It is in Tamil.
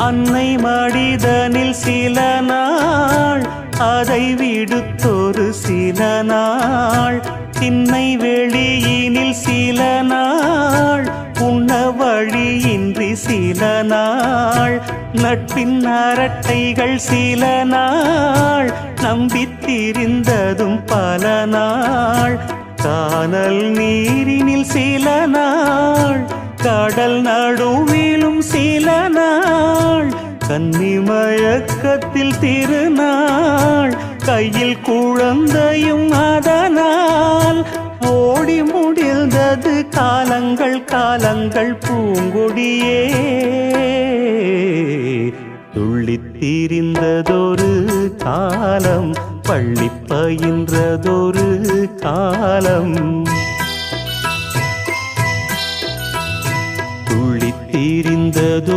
அன்னை மடிதனில் சில நாள் அதை விடுத்தொரு சில நாள். திண்ணை வெளியினில் சில நாள் உண்ண வழியின்றி சில நாள். நட்பின் அரட்டைகள் சில நாள் நம்பித்திருந்ததும் பல நாள். கானல் நீரினில் சில நாள் கடல் நடுவிலும் சில நாள் கன்னி மழக்கத்தில் திருநாள் கையில் குழந்தையும் அதனால். ஓடி முடிந்தது காலங்கள் காலங்கள் பூங்குடியே. துள்ளித்திரிந்ததொரு காலம் பள்ளி பயின்றதொரு காலம். துள்ளித்திரிந்ததோ